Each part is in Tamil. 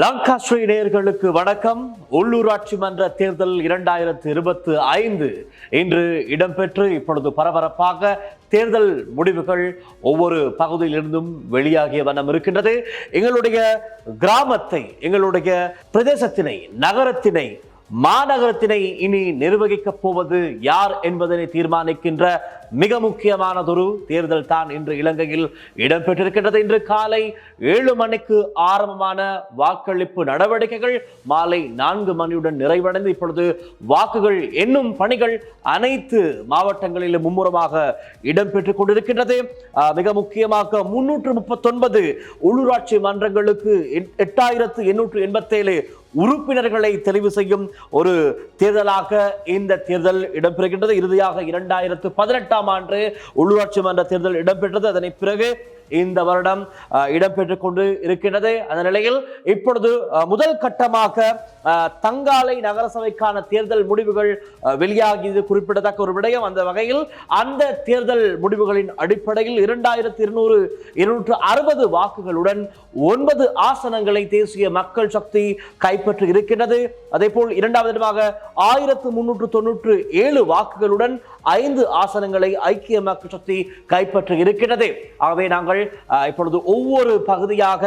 லங்காஸ்ரீ நேயர்களுக்கு வணக்கம். உள்ளூராட்சி மன்ற தேர்தல் இரண்டாயிரத்து இருபத்தி ஐந்து. இன்று இடம்பெற்று இப்பொழுது பரபரப்பாக தேர்தல் முடிவுகள் ஒவ்வொரு பகுதியிலிருந்தும் வெளியாகிய வண்ணம் இருக்கின்றது. எங்களுடைய கிராமத்தை எங்களுடைய பிரதேசத்தினை நகரத்தினை மாநகரத்தினை இனி நிர்வகிக்கப் போவது யார் என்பதனை தீர்மானிக்கின்ற மிக முக்கியமானதொரு தேர்தல் தான் இன்று இலங்கையில் இடம்பெற்றிருக்கின்றது. இன்று காலை ஏழு மணிக்கு ஆரம்பமான வாக்களிப்பு நடவடிக்கைகள் மாலை நான்கு மணியுடன் நிறைவடைந்து இப்பொழுது வாக்குகள் எண்ணும் பணிகள் அனைத்து மாவட்டங்களிலும் மும்முரமாக இடம்பெற்றுக் கொண்டிருக்கின்றது. மிக முக்கியமாக முன்னூற்று முப்பத்தொன்பது உள்ளூராட்சி மன்றங்களுக்கு எட்- எட்டாயிரத்து எண்ணூற்று எண்பத்தேழு உறுப்பினர்களை தெரிவு செய்யும் ஒரு தேர்தலாக இந்த தேர்தல் இடம்பெறுகின்றது. இறுதியாக இரண்டாயிரத்து பதினெட்டாம் ஆண்டு உள்ளூராட்சி மன்ற தேர்தல் இடம்பெற்றது. அதனை பிறகு இந்த வருடம் இடம்பெற்று இடம்பெற்றுக் கொண்டு இருக்கின்றது. அந்த நிலையில் இப்பொழுது முதல் கட்டமாக தங்காலை நகரசபைக்கான தேர்தல் முடிவுகள் வெளியாகியது குறிப்பிடத்தக்க ஒரு விடயம். அந்த வகையில் அந்த தேர்தல் முடிவுகளின் அடிப்படையில் இரண்டாயிரத்தி இருநூறு இருநூற்று அறுபது வாக்குகளுடன் ஒன்பது ஆசனங்களை தேசிய மக்கள் சக்தி கைப்பற்றி இருக்கின்றது. அதே போல் இரண்டாவது இடமாக ஆயிரத்து முன்னூற்று தொன்னூற்று ஏழு வாக்குகளுடன் ஐந்து ஆசனங்களை ஐக்கிய மக்கள் சக்தி கைப்பற்றி இருக்கிறது ஆகவே நாங்கள் இப்பொழுது ஒவ்வொரு பகுதியாக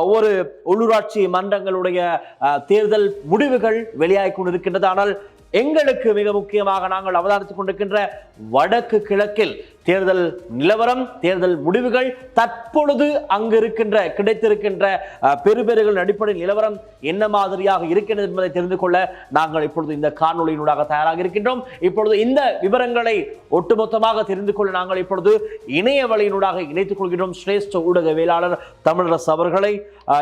ஒவ்வொரு உள்ளூராட்சி மன்றங்களுடைய தேர்தல் முடிவுகள் வெளியாகி கொண்டிருக்கின்றது ஆனால் எங்களுக்கு மிக முக்கியமாக நாங்கள் அவதானித்துக் கொண்டிருக்கின்ற வடக்கு கிழக்கில் தேர்தல் நிலவரம் தேர்தல் முடிவுகள் தற்பொழுது அங்கு இருக்கின்ற கிடைத்திருக்கின்ற அஹ், பெறுபேறுகளின் அடிப்படையில் நிலவரம் என்ன மாதிரியாக இருக்கின்றது என்பதை தெரிந்து கொள்ள நாங்கள் இப்பொழுது இந்த காணொலியினூடாக தயாராக இருக்கின்றோம். இப்பொழுது இந்த விவரங்களை ஒட்டுமொத்தமாக தெரிந்து கொள்ள நாங்கள் இப்பொழுது இணைய வழியினூடாக இணைத்துக் கொள்கின்றோம். சிரேஷ்ட ஊடகவியலாளர் தமிழரசு அவர்களை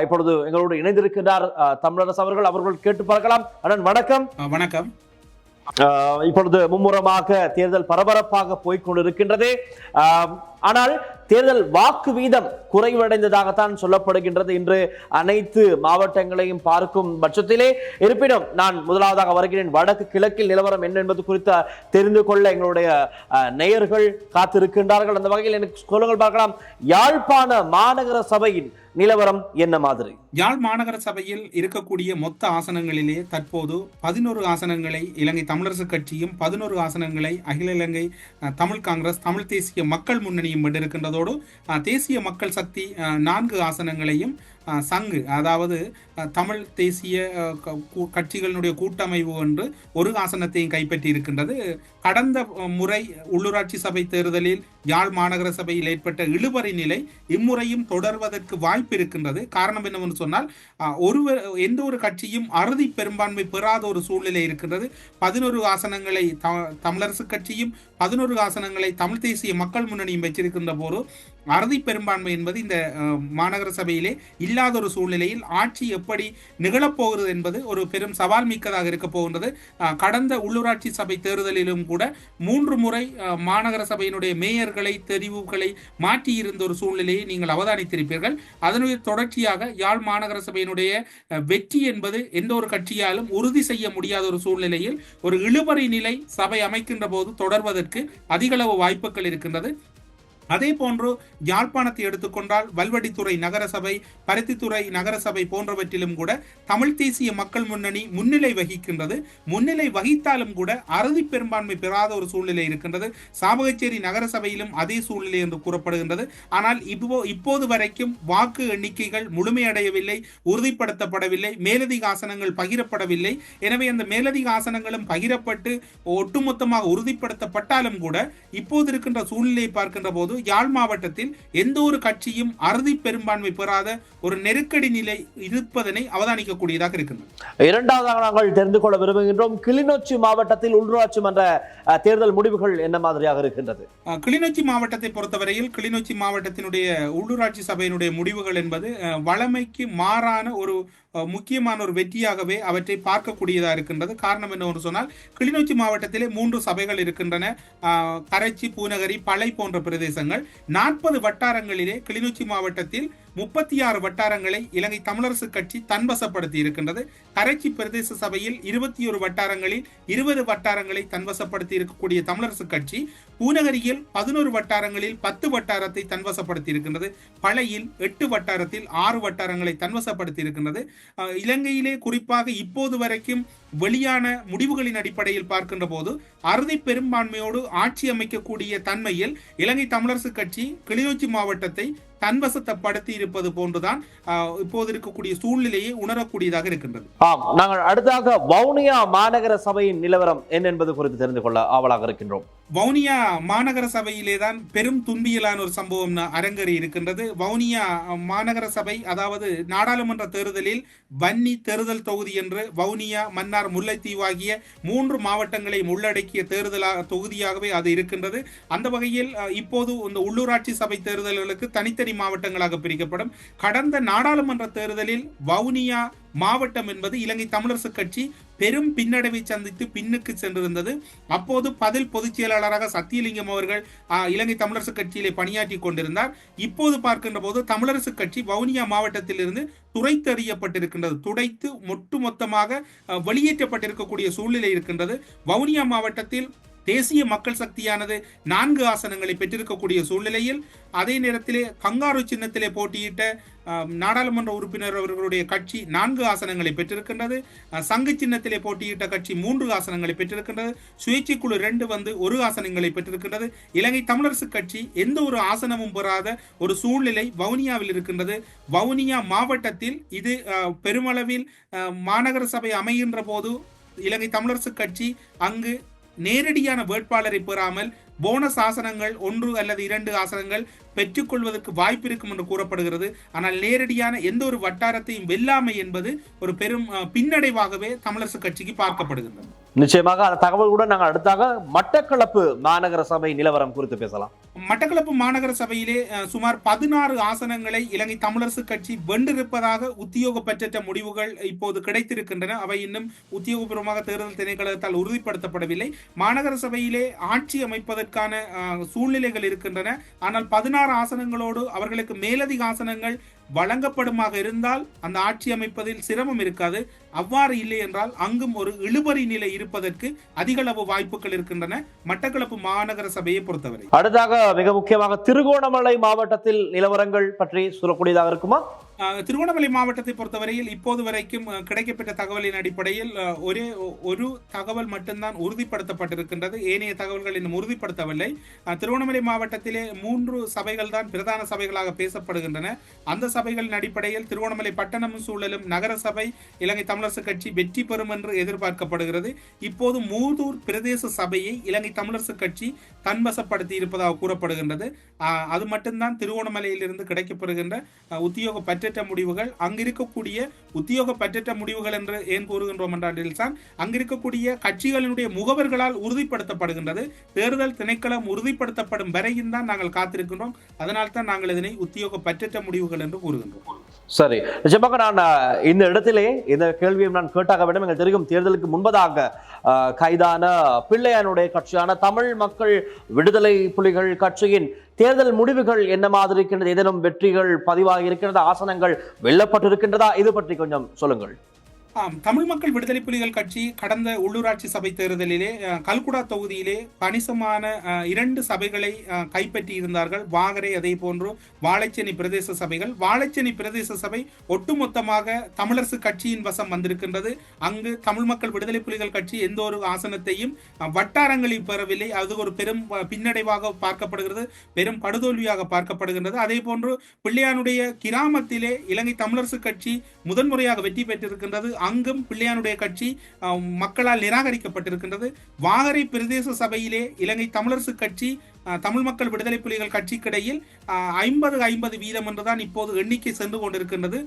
இப்பொழுது எங்களோடு இணைந்திருக்கின்றார் தமிழரசு அவர்கள். அவர்கள் கேட்டு பார்க்கலாம். அண்ணன் வணக்கம். வணக்கம். இப்பொழுது மும்முரமாக தேர்தல் பரபரப்பாக போய்கொண்டிருக்கின்றது. ஆனால் தேர்தல் வாக்கு வீதம் குறைவடைந்ததாகத்தான் சொல்லப்படுகின்றது. இன்று அனைத்து மாவட்டங்களையும் பார்க்கும் பட்சத்திலே. இருப்பினும் நான் முதலாவதாக வருகிறேன். வடக்கு கிழக்கில் நிலவரம் என்ன என்பது குறித்து தெரிந்து கொள்ள எங்களுடைய நேயர்கள் காத்திருக்கின்றார்கள். அந்த வகையில் எனக்கு சொல்லுங்கள் பார்க்கலாம். யாழ்ப்பாண மாநகர சபையின் நிலவரம் என்ன மாதிரி? யாழ் மாநகர சபையில் இருக்கக்கூடிய மொத்த ஆசனங்களிலே தற்போது பதினோரு ஆசனங்களை இலங்கை தமிழரசு கட்சியும் பதினோரு ஆசனங்களை அகில இலங்கை தமிழ் காங்கிரஸ் தமிழ் தேசிய மக்கள் முன்னணியும் வென்றிருக்கின்றதோடு தேசிய மக்கள் சக்தி நான்கு ஆசனங்களையும் சங்கு அதாவது தமிழ் தேசிய கட்சிகளினுடைய கூட்டமைவு ஒன்று ஒரு ஆசனத்தையும் கைப்பற்றி இருக்கின்றது கடந்த முறை உள்ளூராட்சி சபை தேர்தலில் யாழ் மாநகர சபையில் ஏற்பட்ட இழுபறி நிலை இம்முறையும் தொடர்வதற்கு வாய்ப்பு இருக்கின்றது. காரணம் என்னவென்று சொன்னால் அஹ், ஒருவர் எந்த ஒரு கட்சியும் அறுதி பெரும்பான்மை பெறாத ஒரு சூழ்நிலை இருக்கின்றது. பதினொரு ஆசனங்களை த- தமிழரசு கட்சியும் பதினொரு ஆசனங்களை தமிழ் தேசிய மக்கள் முன்னணியும் வச்சிருக்கின்ற போது அறுதி பெரும்பான்மை என்பது இந்த மாநகர சபையிலே இல்லாத ஒரு சூழ்நிலையில் ஆட்சி எப்படி நிகழப்போகிறது என்பது ஒரு பெரும் சவால் மிக்கதாக இருக்க போகின்றது. கடந்த உள்ளூராட்சி சபை தேர்தலிலும் கூட மூன்று முறை மாநகர சபையினுடைய மேயர்களை தெரிவுகளை மாற்றியிருந்த ஒரு சூழ்நிலையை நீங்கள் அவதானித்திருப்பீர்கள். அதனுடைய தொடர்ச்சியாக யாழ் மாநகர சபையினுடைய வெற்றி என்பது எந்த ஒரு கட்சியாலும் உறுதி செய்ய முடியாத ஒரு சூழ்நிலையில் ஒரு இழுபறி நிலை சபை அமைக்கின்ற போது தொடர்வதற்கு அதிகளவு வாய்ப்புகள் இருக்கின்றது. அதே போன்று யாழ்ப்பாணத்தை எடுத்துக்கொண்டால் வல்வடித்துறை நகரசபை பருத்தித்துறை நகரசபை போன்றவற்றிலும் கூட தமிழ் தேசிய மக்கள் முன்னணி முன்னிலை வகிக்கின்றது. முன்னிலை வகித்தாலும் கூட அறுதி பெரும்பான்மை பெறாத ஒரு சூழ்நிலை இருக்கின்றது. சாபகச்சேரி நகரசபையிலும் அதே சூழ்நிலை என்று கூறப்படுகின்றது. ஆனால் இப்போ இப்போது வரைக்கும் வாக்கு எண்ணிக்கைகள் முழுமையடையவில்லை உறுதிப்படுத்தப்படவில்லை மேலதிக ஆசனங்கள் பகிரப்படவில்லை. எனவே அந்த மேலதிக ஆசனங்களும் பகிரப்பட்டு ஒட்டுமொத்தமாக உறுதிப்படுத்தப்பட்டாலும் கூட இப்போது இருக்கின்ற சூழ்நிலையை பார்க்கின்ற போது யாழ் மாவட்டத்தில் எந்த ஒரு கட்சியும் அறுதி பெரும்பான்மை பெறாத ஒரு நெருக்கடி நிலை இருப்பதனை அவதானிக்கக்கூடியதாக இருக்கின்றது. இரண்டாவதாக நாங்கள் தெரிந்து கொள்ள விரும்புகின்றோம் கிளிநொச்சி மாவட்டத்தில் உள்ளூராட்சி மன்ற தேர்தல் முடிவுகள் என்ன மாதிரியாக இருக்கின்றது? கிளிநொச்சி மாவட்டத்தை பொறுத்தவரையில் கிளிநொச்சி மாவட்டத்தினுடைய உள்ளூராட்சி சபையினுடைய முடிவுகள் என்பது அஹ், வழமைக்கு மாறான ஒரு முக்கியமான ஒரு வெற்றியாகவே அவற்றை பார்க்கக்கூடியதாக இருக்கின்றது. காரணம் என்னவென்று சொன்னால் கிளிநொச்சி மாவட்டத்திலே மூன்று சபைகள் இருக்கின்றன. கரைச்சி பூநகரி பளை போன்ற பிரதேசங்கள். நாற்பது வட்டாரங்களிலே கிளிநொச்சி மாவட்டத்தில் முப்பத்தி ஆறு வட்டாரங்களை இலங்கை தமிழரசு கட்சி தன்வசப்படுத்தி இருக்கின்றது. கரைச்சி பிரதேச சபையில் இருபத்தி ஒரு வட்டாரங்களில் இருபது வட்டாரங்களை தன்வசப்படுத்தி இருக்கக்கூடிய தமிழரசு கட்சி பூநகரியில் பதினோரு வட்டாரங்களில் பத்து வட்டாரத்தை தன்வசப்படுத்தி இருக்கின்றது. பழையில் எட்டு வட்டாரத்தில் ஆறு வட்டாரங்களை தன்வசப்படுத்தி இருக்கின்றது. இலங்கையிலே குறிப்பாக இப்போது வரைக்கும் வெளியான முடிவுகளின் அடிப்படையில் பார்க்கின்ற போது அறுதி பெரும்பான்மையோடு ஆட்சி அமைக்கக்கூடிய தன்மையில் இலங்கை தமிழரசு கட்சி கிளிநொச்சி மாவட்டத்தை தன்வசப்படுத்தி இருப்பது போன்றுதான் இப்போது இருக்கக்கூடிய சூழ்நிலையை உணரக்கூடியதாக இருக்கின்றது. ஆம் நாங்கள் அடுத்ததாக வவுனியா மாநகர சபையின் நிலவரம் என்ன என்பது குறித்து தெரிந்து கொள்ள ஆவலாக இருக்கின்றோம். வவுனியா மாநகர சபையிலே தான் பெரும் துன்பியலான ஒரு சம்பவம் அரங்கேறி இருக்கின்றது. வவுனியா மாநகர சபை அதாவது நாடாளுமன்ற தேர்தலில் வன்னி தேர்தல் தொகுதி என்று வவுனியா மன்னார் முல்லைத்தீவு ஆகிய மூன்று மாவட்டங்களை உள்ளடக்கிய தேர்தலாக தொகுதியாகவே அது இருக்கின்றது. அந்த வகையில் இப்போது இந்த உள்ளூராட்சி சபை தேர்தல்களுக்கு தனித்தனி மாவட்டங்களாக பிரிக்கப்படும். கடந்த நாடாளுமன்ற தேர்தலில் வவுனியா மாவட்டம் என்பது இலங்கை தமிழரசு கட்சி பெரும் பின்னடைவை சந்தித்து பின்னுக்கு சென்றிருந்தது. அப்போது பதில் பொதுச் செயலாளராக சத்தியலிங்கம் அவர்கள் இலங்கை தமிழரசு கட்சியிலே பணியாற்றி கொண்டிருந்தார். இப்போது பார்க்கின்ற போது தமிழரசு கட்சி வவுனியா மாவட்டத்திலிருந்து துடைத்தறியப்பட்டிருக்கின்றது துடைத்து ஒட்டுமொத்தமாக வெளியேற்றப்பட்டிருக்கக்கூடிய சூழ்நிலை இருக்கின்றது. வவுனியா மாவட்டத்தில் தேசிய மக்கள் சக்தியானது நான்கு ஆசனங்களை பெற்றிருக்கக்கூடிய சூழ்நிலையில் அதே நேரத்திலே கங்காரு சின்னத்திலே போட்டியிட்ட நாடாளுமன்ற உறுப்பினர் அவர்களுடைய கட்சி நான்கு ஆசனங்களை பெற்றிருக்கின்றது. சங்கு சின்னத்திலே போட்டியிட்ட கட்சி மூன்று ஆசனங்களை பெற்றிருக்கின்றது. சுயேட்சை குழு ரெண்டு வந்து ஒரு ஆசனங்களை பெற்றிருக்கின்றது. இலங்கை தமிழரசு கட்சி எந்த ஒரு ஆசனமும் பெறாத ஒரு சூழ்நிலை வவுனியாவில் இருக்கின்றது. வவுனியா மாவட்டத்தில் இது பெருமளவில் மாநகர சபை அமைகின்ற போது இலங்கை தமிழரசு கட்சி அங்கு நேரடியான வேட்பாளரை பெறாமல் போனஸ் ஆசனங்கள் ஒன்று அல்லது இரண்டு ஆசனங்கள் பெற்றுக்கொள்வதற்கு வாய்ப்பு இருக்கும் என்று கூறப்படுகிறது. ஆனால் நேரடியான எந்த ஒரு வட்டாரத்தையும் வெல்லாமை என்பது ஒரு பெரும் பின்னடைவாகவே தமிழரசு கட்சிக்கு பார்க்கப்படுகின்றது. நிச்சயமாக அந்த தகவல்களுடன் நாங்கள் அடுத்தாக மட்டக்களப்பு மாநகர சபை நிலவரம் குறித்து பேசலாம். மட்டக்களப்பு மாநகர சபையிலே சுமார் பதினாறு ஆசனங்களை இலங்கை தமிழரசு கட்சி வென்றிருப்பதாக உத்தியோகப்பற்ற முடிவுகள் இப்போது கிடைத்திருக்கின்றன. அவை இன்னும் உத்தியோகபூர்வமாக தேர்தல் திணைக்களத்தால் உறுதிப்படுத்தப்படவில்லை. மாநகர சபையிலே ஆட்சி அமைப்பதற்கான அதற்கான சூழ்நிலைகள் இருக்கின்றன. ஆனால் பதினாறு ஆசனங்களோடு அவர்களுக்கு மேலதிக ஆசனங்கள் வழங்கப்படுமாக இருந்தால் அந்த ஆட்சி அமைப்பதில் சிரமம் இருக்காது. அவ்வாறு இல்லை என்றால் அங்கும் ஒரு இழுபறி நிலை இருப்பதற்கு அதிகளவு வாய்ப்புகள் இருக்கின்றன. மட்டக்களப்பு மாநகர சபையை பொறுத்தவரை. அடுத்தாக மிக முக்கியமாக திருகோணமலை மாவட்டத்தில் நிலவரங்கள் பற்றி சொல்லக்கூடியதாக இருக்குமா? திருவண்ணாமலை மாவட்டத்தை பொறுத்தவரையில் இப்போது வரைக்கும் கிடைக்கப்பட்ட தகவலின் அடிப்படையில் ஒரே ஒரு தகவல் மட்டும்தான் உறுதிப்படுத்தப்பட்டிருக்கின்றது. ஏனைய தகவல்கள் இன்னும் உறுதிப்படுத்தவில்லை. திருவண்ணாமலை மாவட்டத்திலே மூன்று சபைகள் தான் பிரதான சபைகளாக பேசப்படுகின்றன. அந்த சபைகளின் அடிப்படையில் திருவண்ணாமலை பட்டணமும் சூழலும் நகர சபை இலங்கை தமிழரசு கட்சி வெற்றி பெறும் என்று எதிர்பார்க்கப்படுகிறது. இப்போது மூதூர் பிரதேச சபையை இலங்கை தமிழரசு கட்சி தன்வசப்படுத்தி இருப்பதாக கூறப்படுகின்றது. அது மட்டும்தான் திருவோணமலையிலிருந்து கிடைக்கப்பெறுகின்ற உத்தியோக பற்ற பற்றற்ற முடிவுகள் அங்கிருக்கக்கூடிய உத்தியோக பற்றற்ற முடிவுகள் என்று ஏன் கூறுகின்றோம் என்றால் தான் அங்கிருக்கக்கூடிய கட்சிகளினுடைய முகவர்களால் உறுதிப்படுத்தப்படுகின்றது. தேர்தல் திணைக்களம் உறுதிப்படுத்தப்படும் வரையும் தான் நாங்கள் காத்திருக்கின்றோம். அதனால் தான் நாங்கள் இதனை உத்தியோக பற்றற்ற முடிவுகள் என்று கூறுகின்றோம். சரி நிச்சயமாக நான் இந்த இடத்திலே இந்த கேள்வியை நான் கேட்டாக வேண்டும். எங்கள் தெரியும் தேர்தலுக்கு முன்பதாக கைதான பிள்ளையானுடைய கட்சியான தமிழ் மக்கள் விடுதலை புலிகள் கட்சியின் தேர்தல் முடிவுகள் என்ன மாதிரி இருக்கின்றது? ஏதேனும் வெற்றிகள் பதிவாகி இருக்கின்றதா ஆசனங்கள் வெல்லப்பட்டிருக்கின்றதா? இது பற்றி கொஞ்சம் சொல்லுங்கள். ஆம் தமிழ் மக்கள் விடுதலை புலிகள் கட்சி கடந்த உள்ளூராட்சி சபை தேர்தலிலே கல்குடா தொகுதியிலே கணிசமான இரண்டு சபைகளை கைப்பற்றி இருந்தார்கள் வாகரை அதே போன்று வாழைச்சேனி பிரதேச சபைகள். வாழைச்சேனி பிரதேச சபை ஒட்டுமொத்தமாக தமிழரசு கட்சியின் வசம் வந்திருக்கின்றது. அங்கு தமிழ் மக்கள் விடுதலை புலிகள் கட்சி எந்த ஒரு ஆசனத்தையும் வட்டாரங்களில் பெறவில்லை. அது ஒரு பெரும் பின்னடைவாக பார்க்கப்படுகிறது பெரும் படுதோல்வியாக பார்க்கப்படுகின்றது. அதே போன்று பிள்ளையானுடைய கிராமத்திலே இலங்கை தமிழரசு கட்சி முதன்முறையாக வெற்றி பெற்றிருக்கின்றது. அங்கும் பிள்ளையானுடைய கட்சி மக்களால் நிராகரிக்கப்பட்டிருக்கின்றது. வாகரை பிரதேச சபையிலே இலங்கை தமிழரசு கட்சி தமிழ் மக்கள் விடுதலை புலிகள் கட்சிக்கிடையில் ஐம்பது ஐம்பது வீதம் என்றுதான் இப்போது எண்ணிக்கை சென்று கொண்டிருக்கின்றது.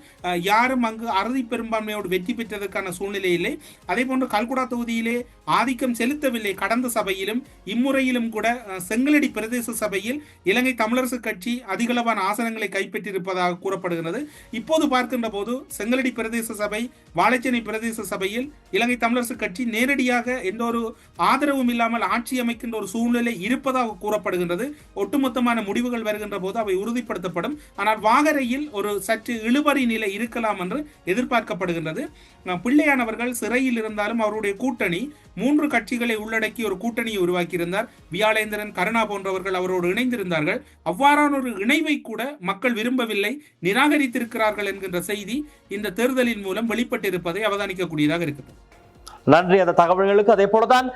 யாரும் அங்கு அறுதி பெரும்பான்மையோடு வெற்றி பெற்றதற்கான சூழ்நிலை இல்லை. அதே போன்று கல்குடா தொகுதியிலே ஆதிக்கம் செலுத்தவில்லை கடந்த சபையிலும் இம்முறையிலும் கூட செங்கலடி பிரதேச சபையில் இலங்கை தமிழரசு கட்சி அதிகளவான ஆசனங்களை கைப்பற்றியிருப்பதாக கூறப்படுகிறது. இப்போது பார்க்கின்ற போது செங்கலடி பிரதேச சபை வாழைச்சேனை பிரதேச சபையில் இலங்கை தமிழரசு கட்சி நேரடியாக எந்த ஒரு ஆதரவும் இல்லாமல் ஆட்சி அமைக்கின்ற ஒரு சூழ்நிலை இருப்பதாக கூற சொல்லப்படுகின்றது ஒட்டுமொத்தமான முடிவுகள் வருகின்ற போது அவை உறுதிப்படுத்தப்படும். ஆனால் வாகரையில் ஒரு சற்று இழுபறி நிலை இருக்கலாம் என்று எதிர்பார்க்கப்படுகின்றது. பிள்ளையானவர்கள் சிறையில் இருந்தாலும் அவருடைய கூட்டணி மூன்று கட்சிகளை உள்ளடக்கி ஒரு கூட்டணியை உருவாக்கியிருந்தார். வியாழேந்திரன் கருணா போன்றவர்கள் அவரோடு இணைந்திருந்தார்கள். அவ்வாறான ஒரு இணைவை கூட மக்கள் விரும்பவில்லை. நிராகரித்திருக்கிறார்கள் என்கின்ற செய்தி இந்த தேர்தலின் மூலம் வெளிப்பட்டிருப்பதை அவதானிக்கக்கூடியதாக இருக்குது நன்றி. அந்த தகவல்களுக்கு அதே போலதான்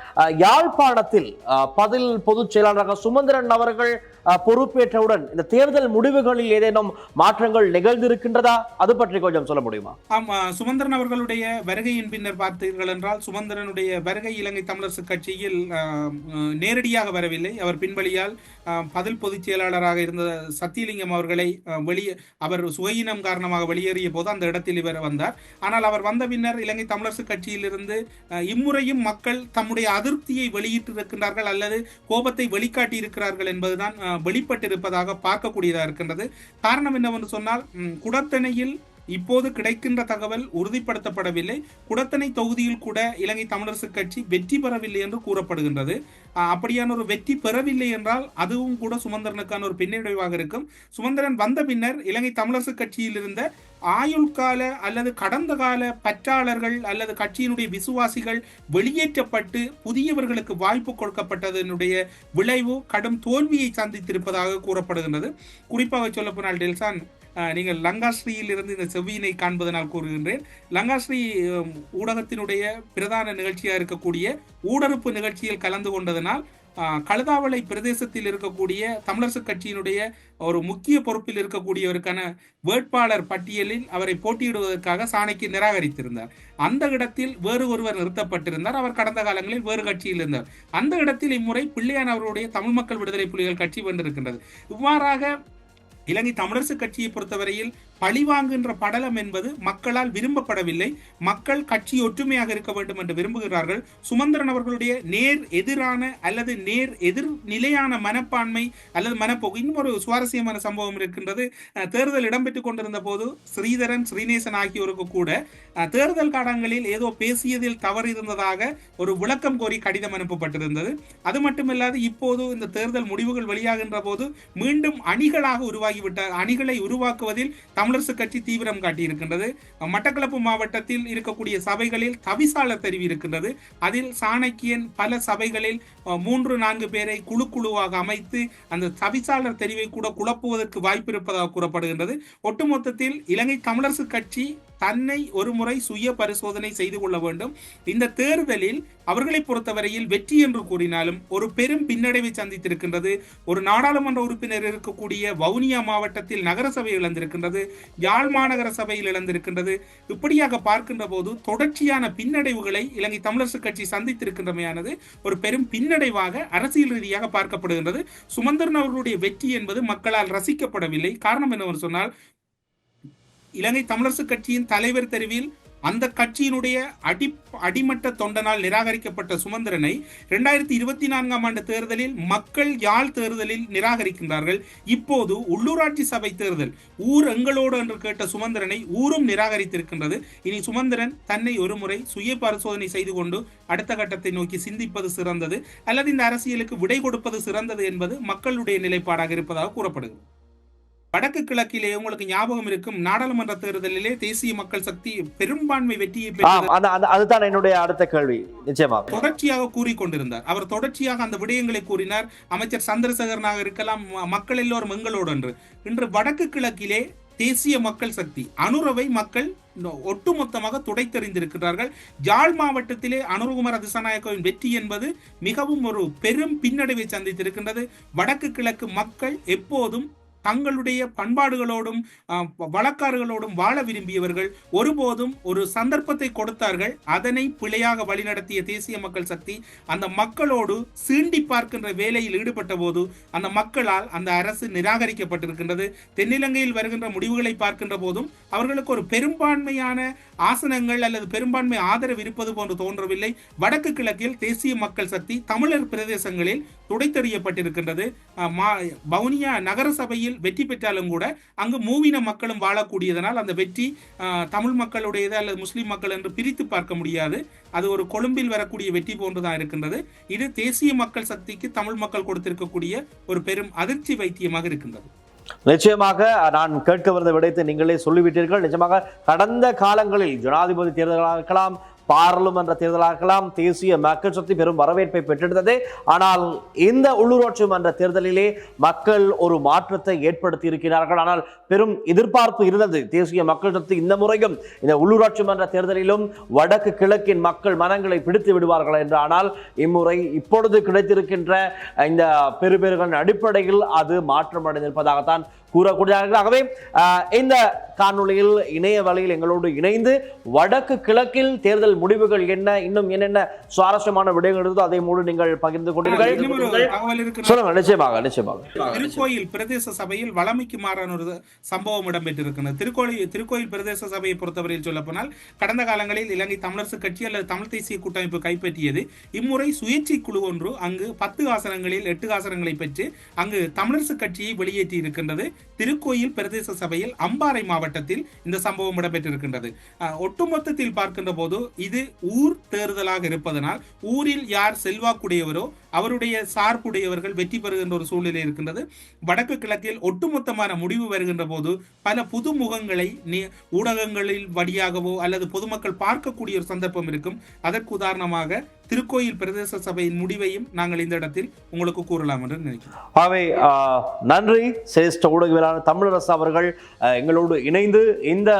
யாழ்ப்பாணத்தில் பதில் பொதுச் செயலாளராக சுமந்திரன் அவர்கள் பொறுப்பேற்றவுடன் இந்த தேர்தல் முடிவுகளில் ஏதேனும் மாற்றங்கள் நிகழ்ந்திருக்கின்றதா? அது பற்றி கொஞ்சம் சொல்ல முடியுமா? ஆமா சுமந்திரன் அவர்களுடைய வருகையின் பின்னர் பார்த்தீர்கள் என்றால் சுமந்திரனுடைய வருகை இலங்கை தமிழரசு கட்சியில் நேரடியாக வரவில்லை. அவர் பின்வழியால் பதில் பொதுச் செயலாளராக இருந்த சத்தியலிங்கம் அவர்களை வெளியே அவர் சுயினம் காரணமாக வெளியேறிய போது அந்த இடத்தில் இவர் வந்தார். ஆனால் அவர் வந்த பின்னர் இலங்கை தமிழரசு கட்சியிலிருந்து இம்முறையும் மக்கள் தம்முடைய அதிருப்தியை வெளியிட்டிருக்கின்றார்கள் அல்லது கோபத்தை வெளிக்காட்டி இருக்கிறார்கள் என்பதுதான் வெளிப்பட்டிருப்பதாக பார்க்கக்கூடியதாக இருக்கின்றது. காரணம் என்னவென்று சொன்னால் குடத்தணையில் இப்போது கிடைக்கின்ற தகவல் உறுதிப்படுத்தப்படவில்லை. குடத்தனை தொகுதியில் கூட இலங்கை தமிழரசு கட்சி வெற்றி பெறவில்லை என்று கூறப்படுகின்றது. அப்படியான ஒரு வெற்றி பெறவில்லை என்றால் அதுவும் கூட சுமந்திரனுக்கான ஒரு பின்னடைவாக இருக்கும். சுமந்திரன் வந்த பின்னர் இலங்கை தமிழரசு கட்சியில் இருந்த ஆயுள் கால அல்லது கடந்த கால பற்றாளர்கள் அல்லது கட்சியினுடைய விசுவாசிகள் வெளியேற்றப்பட்டு புதியவர்களுக்கு வாய்ப்பு கொடுக்கப்பட்டதனுடைய விளைவு கடும் தோல்வியை சந்தித்திருப்பதாக கூறப்படுகின்றது. குறிப்பாக சொல்ல போனால் டெல்சான் நீங்கள் லங்காஸ்ரீயில் இருந்து இந்த செவ்வியினை காண்பதனால் கூறுகின்றேன். லங்காஸ்ரீ ஊடகத்தினுடைய பிரதான நிகழ்ச்சியாக இருக்கக்கூடிய ஊடறுப்பு நிகழ்ச்சியில் கலந்து கொண்டதனால் கழுதாவளை பிரதேசத்தில் இருக்கக்கூடிய தமிழரசு கட்சியினுடைய ஒரு முக்கிய பொறுப்பில் இருக்கக்கூடியவருக்கான வேட்பாளர் பட்டியலில் அவரை போட்டியிடுவதற்காக சாணைக்கு நிராகரித்திருந்தார். அந்த இடத்தில் வேறு ஒருவர் நிறுத்தப்பட்டிருந்தார். அவர் கடந்த காலங்களில் வேறு கட்சியில் இருந்தார். அந்த இடத்தில் இம்முறை பிள்ளையான் அவருடைய தமிழ் மக்கள் விடுதலை புலிகள் கட்சி வென்றிருக்கின்றது. இவ்வாறாக இலங்கை தமிழரசு கட்சியை பொறுத்தவரையில் பழிவாங்குகின்ற படலம் என்பது மக்களால் விரும்பப்படவில்லை. மக்கள் கட்சி ஒற்றுமையாக இருக்க வேண்டும் என்று விரும்புகிறார்கள். சுமந்திரன் அவர்களுடைய நேர் எதிரான அல்லது நேர் எதிர் நிலையான மனப்பான்மை அல்லது மனப்போக்கு இன்னும் ஒரு சுவாரஸ்யமான சம்பவம் இருக்கின்றது. தேர்தல் இடம்பெற்றுக் கொண்டிருந்த போது ஸ்ரீதரன் ஸ்ரீநேசன் ஆகியோருக்கு கூட தேர்தல் காலங்களில் ஏதோ பேசியதில் தவறு இருந்ததாக ஒரு விளக்கம் கோரி கடிதம் அனுப்பப்பட்டிருந்தது. அது மட்டுமில்லாது இப்போது இந்த தேர்தல் முடிவுகள் வெளியாகின்ற போது மீண்டும் அணிகளாக உருவாகிவிட்டார். அணிகளை உருவாக்குவதில் தமிழரசு கட்சி தீவிரம் காட்டியிருக்கின்றது. மட்டக்களப்பு மாவட்டத்தில் இருக்கக்கூடிய சபைகளில் தவிசாளர் தெரிவி இருக்கின்றது. அதில் சாணக்கியன் பல சபைகளில் மூன்று நான்கு பேரை குழு குழுவாக அமைத்து அந்த தவிசாளர் தெரிவை கூட குழப்புவதற்கு வாய்ப்பு இருப்பதாக கூறப்படுகின்றது. ஒட்டுமொத்தத்தில் இலங்கை தமிழரசு கட்சி தன்னை ஒரு முறை சுய பரிசோதனை செய்து கொள்ள வேண்டும். இந்த தேர்தலில் அவர்களை பொறுத்தவரையில் வெற்றி என்று கூறினாலும் ஒரு பெரும் பின்னடைவை சந்தித்திருக்கின்றது. ஒரு நாடாளுமன்ற உறுப்பினர் இருக்கக்கூடிய வவுனியா மாவட்டத்தில் நகரசபை இழந்திருக்கின்றது. யாழ் மாநகர சபையில் இழந்திருக்கின்றது. இப்படியாக பார்க்கின்ற போது தொடர்ச்சியான பின்னடைவுகளை இலங்கை தமிழரசு கட்சி சந்தித்திருக்கின்றமையானது ஒரு பெரும் பின்னடைவாக அரசியல் ரீதியாக பார்க்கப்படுகின்றது. சுமந்திரன் அவர்களுடைய வெற்றி என்பது மக்களால் ரசிக்கப்படவில்லை. காரணம் என்னவென்று சொன்னால் இலங்கை தமிழரசு கட்சியின் தலைவர் தெரிவில் அந்த கட்சியினுடைய அடி அடிமட்ட தொண்டனால் நிராகரிக்கப்பட்ட சுமந்திரனை இரண்டாயிரத்தி இருபத்தி நான்காம் ஆண்டு தேர்தலில் மக்கள் யாழ் தேர்தலில் நிராகரிக்கின்றார்கள். இப்போது உள்ளூராட்சி சபை தேர்தல் ஊர் எங்களோடு என்று கேட்ட சுமந்திரனை ஊரும் நிராகரித்திருக்கின்றது. இனி சுமந்திரன் தன்னை ஒருமுறை சுய பரிசோதனை செய்து கொண்டு அடுத்த கட்டத்தை நோக்கி சிந்திப்பது சிறந்தது. அல்லது இந்த அரசியலுக்கு விடை கொடுப்பது சிறந்தது என்பது மக்களுடைய நிலைப்பாடாக இருப்பதாக கூறப்படுகிறது. வடக்கு கிழக்கிலே உங்களுக்கு ஞாபகம் இருக்கும் நாடாளுமன்ற தேர்தலிலே தேசிய மக்கள் சக்தி பெரும்பான்மை வெற்றியை அதுதான் என்னுடைய அடுத்த கேள்வி நிச்சயமாக. தொடர்ச்சியாக கூறிக்கொண்டிருந்தார். அவர் தொடர்ச்சியாக அந்த விடயங்களை கூறினார். அமைச்சர் சந்திரசேகரனாக இருக்கலாம் மக்கள் எல்லோரும் எங்களோடு என்று இன்று வடக்கு கிழக்கிலே தேசிய மக்கள் சக்தி அனுரவை மக்கள் ஒட்டுமொத்தமாக துடைத்தெறிந்திருக்கிறார்கள் யாழ் மாவட்டத்திலே அனுரகுமார திசாநாயக்கவின் வெற்றி என்பது மிகவும் ஒரு பெரும் பின்னடைவை சந்தித்திருக்கின்றது. வடக்கு கிழக்கு மக்கள் எப்போதும் தங்களுடைய பண்பாடுகளோடும் வழக்காறுகளோடும் வாழ விரும்பியவர்கள் ஒருபோதும் ஒரு சந்தர்ப்பத்தை கொடுத்தார்கள். அதனை பிழையாக வழிநடத்திய தேசிய மக்கள் சக்தி அந்த மக்களோடு சீண்டி பார்க்கின்ற வேலையில் ஈடுபட்ட போது அந்த மக்களால் அந்த அரசு நிராகரிக்கப்பட்டிருக்கின்றது. தென்னிலங்கையில் வருகின்ற முடிவுகளை பார்க்கின்ற போதும் அவர்களுக்கு ஒரு பெரும்பான்மையான ஆசனங்கள் அல்லது பெரும்பான்மை ஆதரவு இருப்பது போன்று தோன்றவில்லை. வடக்கு கிழக்கில் தேசிய மக்கள் சக்தி தமிழர் பிரதேசங்களில் துடைத்தறியப்பட்டிருக்கின்றது. மா நகர சபையில் வெற்றி பெற்றாலும் கூட அங்கு மூவின மக்களும் வாழக்கூடியதனால் அந்த வெற்றி தமிழ் மக்களுடையது அல்லது முஸ்லீம் மக்கள் என்று பிரித்து பார்க்க முடியாது. அது ஒரு கொழும்பில் வரக்கூடிய வெற்றி போன்றுதான் இருக்கின்றது. இது தேசிய மக்கள் சக்திக்கு தமிழ் மக்கள் கொடுத்திருக்கக்கூடிய ஒரு பெரும் அதிர்ச்சி வைத்தியமாக இருக்கின்றது. நிச்சயமாக நான் கேட்க வந்த விடயத்தை நீங்களே சொல்லிவிட்டீர்கள். நிச்சயமாக கடந்த காலங்களில் ஜனாதிபதி தேர்தலாக இருக்கலாம் பாராளுமன்ற தேர்தலாக இருக்கலாம் தேசிய மக்கள் சக்தி பெரும் வரவேற்பை பெற்றெடுத்தது ஆனால் இந்த உள்ளூராட்சி மன்ற தேர்தலிலே மக்கள் ஒரு மாற்றத்தை ஏற்படுத்தி இருக்கிறார்கள் ஆனால் பெரும் எதிர்பார்ப்பு இருந்தது. தேசிய மக்கள் சக்தி இந்த முறையும் இந்த உள்ளூராட்சி மன்ற தேர்தலிலும் வடக்கு கிழக்கின் மக்கள் மனங்களை பிடித்து விடுவார்கள் என்று. ஆனால் இம்முறை இப்பொழுது கிடைத்திருக்கின்ற இந்த பெருபெருகளின் அடிப்படையில் அது மாற்றம் கூறக்கூடியார்கள் ஆகவே இந்த காணொளியில் இணைய வழியில் எங்களோடு இணைந்து வடக்கு கிழக்கில் தேர்தல் முடிவுகள் என்ன இன்னும் என்னென்ன சுவாரஸ்யமான விடயங்கள் இருந்தோ அதை மூடு நீங்கள் பகிர்ந்து கொண்டீர்கள். சொல்லுங்க நிச்சயமாக நிச்சயமாக. திருக்கோயில் பிரதேச சபையில் வளமைக்கு மாறான ஒரு சம்பவம் இடம்பெற்றிருக்கிறது. திருக்கோயில் திருக்கோயில் பிரதேச சபையை பொறுத்தவரையில் சொல்லப்போனால் கடந்த காலங்களில் இலங்கை தமிழரசு கட்சி அல்லது தமிழ் தேசிய கூட்டமைப்பு கைப்பற்றியது. இம்முறை சுயேட்சை குழு ஒன்று அங்கு பத்து ஆசனங்களில் எட்டு ஆசனங்களை பெற்று அங்கு தமிழரசு கட்சியை வெளியேற்றி இருக்கின்றது திருக்கோயில் பிரதேச சபையில் அம்பாறை மாவட்டத்தில் இந்த சம்பவம் இடம்பெற்றிருக்கின்றது. ஒட்டுமொத்தத்தில் பார்க்கின்ற போது இது ஊர் தேர்தலாக இருப்பதனால் ஊரில் யார் செல்வாக்குடையவரோ அவருடைய சார்புடையவர்கள் வெற்றி பெறுகின்ற ஒரு சூழ்நிலை இருக்கின்றது. வடக்கு கிழக்கில் ஒட்டுமொத்தமான முடிவு வருகின்ற போது பல புது முகங்களை ஊடகங்களில் வழியாகவோ அல்லது பொதுமக்கள் பார்க்கக்கூடிய ஒரு சந்தர்ப்பம் இருக்கும். அதற்கு உதாரணமாக திருக்கோயில் பிரதேச சபையின் முடிவையும் நாங்கள் இந்த இடத்தில் உங்களுக்கு கூறலாம் என்று நினைக்கிறோம். நன்றி சிரேஷ்ட ஊடகவியலாளர் தமிழரசு அவர்கள் எங்களோடு இணைந்து இந்த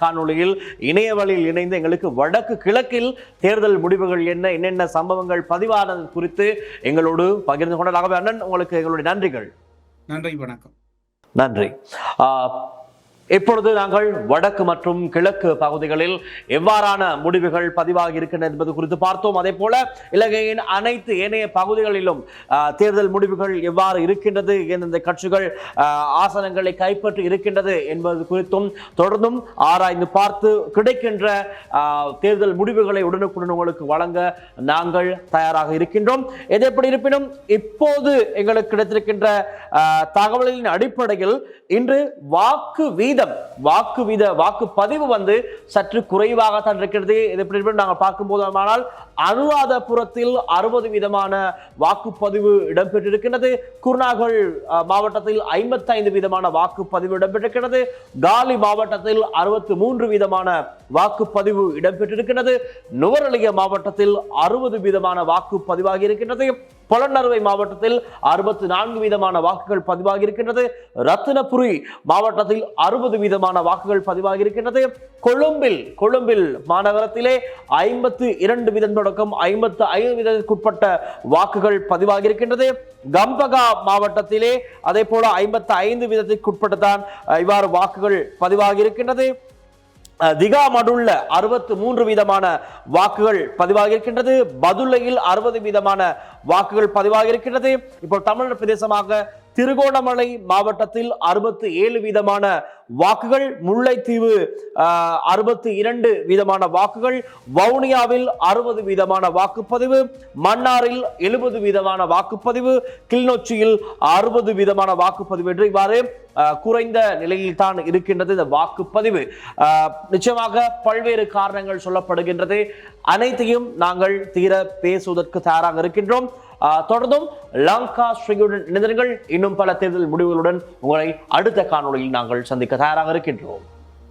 காணொளியில் இணைய வழியில் இணைந்து எங்களுக்கு வடக்கு கிழக்கில் தேர்தல் முடிவுகள் என்ன என்னென்ன சம்பவங்கள் பதிவானது குறித்து எங்களோடு பகிர்ந்து கொண்டார் ஆகவே அண்ணன் உங்களுக்கு எங்களுடைய நன்றிகள். நன்றி வணக்கம். நன்றி. இப்பொழுது நாங்கள் வடக்கு மற்றும் கிழக்கு பகுதிகளில் எவ்வாறான முடிவுகள் பதிவாகி இருக்கின்றன என்பது குறித்து பார்த்தோம். அதே போல இலங்கையின் அனைத்து ஏனைய பகுதிகளிலும் தேர்தல் முடிவுகள் எவ்வாறு இருக்கின்றது எந்தெந்த கட்சிகள் ஆசனங்களை கைப்பற்றி இருக்கின்றது என்பது குறித்தும் தொடர்ந்தும் ஆராய்ந்து பார்த்து கிடைக்கின்ற தேர்தல் முடிவுகளை உடனுக்குடன் உங்களுக்கு வழங்க நாங்கள் தயாராக இருக்கின்றோம். எது எப்படி இருப்பினும் இப்போது எங்களுக்கு கிடைத்திருக்கின்ற தகவல்களின் தகவலின் அடிப்படையில் இன்று வாக்கு வீதம் வாக்கு வீத வாக்கு பதிவு வந்து சற்று குறைவாகத்தான் இருக்கிறது. இது எப்படி நாங்கள் பார்க்கும்போது ஆனால் அனுராதபுரத்தில் அறுபது விதமான வாக்குப்பதிவு இடம்பெற்றிருக்கின்றது. குருநாகல் மாவட்டத்தில் ஐம்பத்தைந்து விதமான வாக்குப்பதிவு இடம்பெற்றிருக்கிறது காலி மாவட்டத்தில் அறுபத்தி மூன்று விதமான வாக்குப்பதிவு இடம்பெற்றிருக்கிறது நுவரலிய மாவட்டத்தில் அறுபது விதமான வாக்குப்பதிவாகி இருக்கின்றது. பொலன்னறுவை மாவட்டத்தில் அறுபத்தி நான்கு வீதமான வாக்குகள் பதிவாகி இருக்கின்றது ரத்தினபுரி மாவட்டத்தில் அறுபது வீதமான வாக்குகள் பதிவாகி இருக்கின்றது கொழும்பில் கொழும்பில் மாநகரத்திலே ஐம்பத்து இரண்டு வீதம் தொடக்கம் ஐம்பத்து ஐந்து வீதத்திற்குட்பட்ட வாக்குகள் பதிவாகி இருக்கின்றது கம்பகா மாவட்டத்திலே அதே போல ஐம்பத்து ஐந்து வீதத்திற்குட்பட்டு தான் இவ்வாறு வாக்குகள் பதிவாகி இருக்கின்றது திகா மடுள்ள அறுபத்து மூன்று வீதமான வாக்குகள் பதிவாக இருக்கின்றது பதுலையில் அறுபது வீதமான வாக்குகள் பதிவாக இருக்கின்றது இப்போ தமிழர் பிரதேசமாக திருகோணமலை மாவட்டத்தில் அறுபத்தி ஏழு வீதமான வாக்குகள் முல்லைத்தீவு அறுபத்தி இரண்டு வீதமான வாக்குகள் வவுனியாவில் அறுபது வீதமான வாக்குப்பதிவு மன்னாரில் எழுபது வீதமான வாக்குப்பதிவு கிளிநொச்சியில் அறுபது வீதமான வாக்குப்பதிவு. என்று இவ்வாறு குறைந்த நிலையில் தான் இருக்கின்றது இந்த வாக்குப்பதிவு. நிச்சயமாக பல்வேறு காரணங்கள் சொல்லப்படுகின்றது. அனைத்தையும் நாங்கள் தீர பேசுவதற்கு தயாராக இருக்கின்றோம். தொடர்ந்தும் லங்கா ஸ்ரீயுடன் இணைந்திருங்கள். இன்னும் பல தேர்தல் முடிவுகளுடன் உங்களை அடுத்த காணொளியில் நாங்கள் சந்திக்க தயாராக இருக்கின்றோம்.